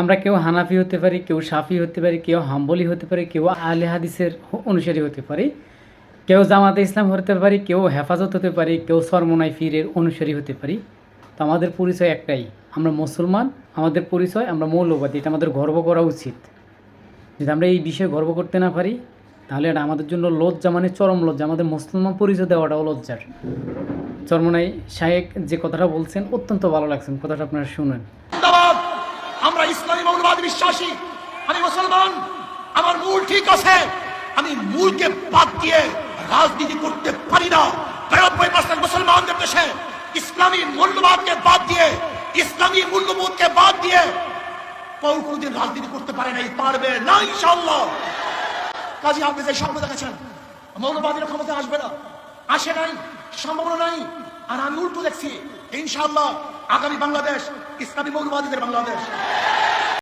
আমরা কেউ হানাফি হতে পারি, কেউ সাফি হতে পারি, কেউ হাম্বলি হতে পারি, কেউ আলে হাদিসের অনুসারী হতে পারি, কেউ জামাতে ইসলাম হতে পারি, কেউ হেফাজত হতে পারি, কেউ সরমনাই ফিরের অনুসারী হতে পারি। তো আমাদের পরিচয় একটাই, আমরা মুসলমান, আমাদের পরিচয় আমরা মৌলবাদী, এটা আমাদের গর্ব করা উচিত। যদি আমরা এই বিষয়ে গর্ব করতে না পারি, তাহলে এটা আমাদের জন্য লজ্জা মানে চরম লজ্জা, আমাদের মুসলমান পরিচয় দেওয়াটাও লজ্জার। চরমনাই শাহেক যে কথাটা বলছেন, অত্যন্ত ভালো লাগছেন কথাটা আপনারা শুনেন। ইসলামী মৌলবাদ বিশ্বাসী, আমি মুসলমান, আমার মূল ঠিক আছে, আমি মূলকে বাদ দিয়ে রাজনীতি করতে পারি না। বিরানব্বই পার্সেন্ট মুসলমানদের দেশে ইসলামী মূল্যবাদকে বাদ দিয়ে, ইসলামী মূল্যবোধকে বাদ দিয়ে কেউ কোনদিন রাজনীতি করতে পারে নাই, পারবে না ইনশাল্লাহ কাজী আপনি যে স্বপ্ন দেখেছেন? মৌলবাদীরা ক্ষমতা আসবে না। আসে নাই, সম্ভাবনা নাই। আর আমি উল্টো দেখছি ইনশাল্লাহ আগামী বাংলাদেশ, ইসলামী মৌলবাদীদের বাংলাদেশ।